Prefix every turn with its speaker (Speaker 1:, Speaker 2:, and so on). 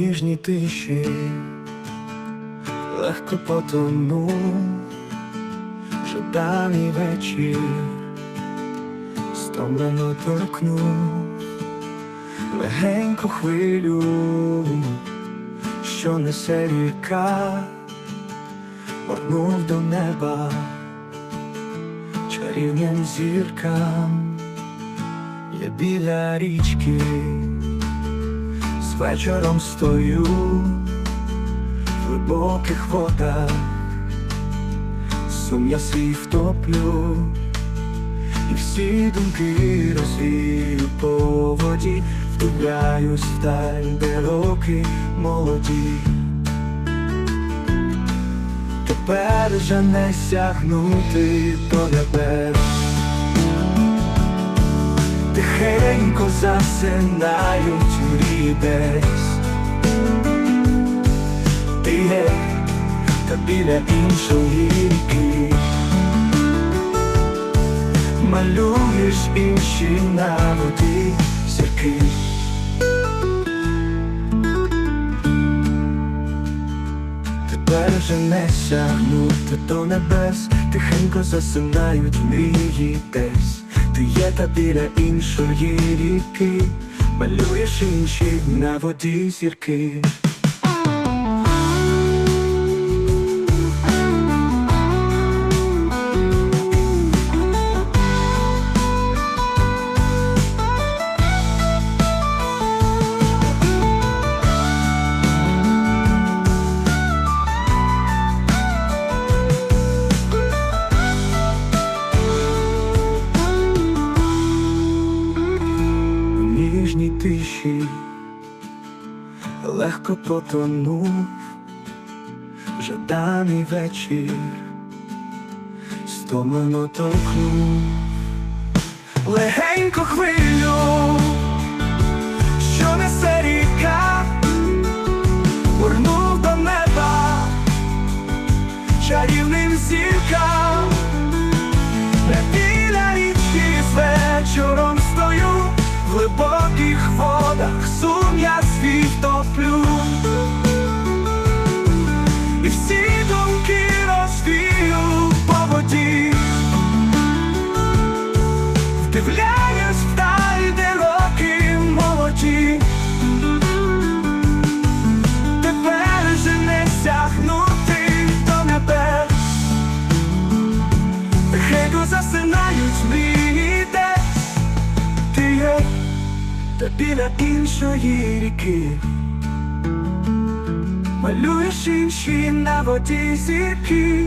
Speaker 1: ніжній тиші легко потонув жаданий вечір, стомлено торкнув легеньку хвилю, що несе ріка, Моргнув до неба чарівним зіркам, я біля річки вечором стою в глибоких водах, сум я свій втоплю, і всі думки розвію по воді, вдивляюсь вдаль, де роки молоді. Тепер вже не сягнути до небес Тихенько засинають мрії Ти є та біля іншої ріки. Малюєш інші на воді зірки. Тепер вже не сягнути до небес, тихенько засинають мрії десь. Ти є та біля іншої ріки, малюєш інші на воді зірки. Тиші. Легко потонув жаданий вечір, стомлено торкнув легенько хвилю, що несе ріка, Урнув до неба чарівним зіркам. Вдивляюсь вдаль, де роки молоді. Тепер же не сягнути до небес. Тихенько засинають мрії Ти є. Та біля іншої ріки. Малюєш інші на воді зірки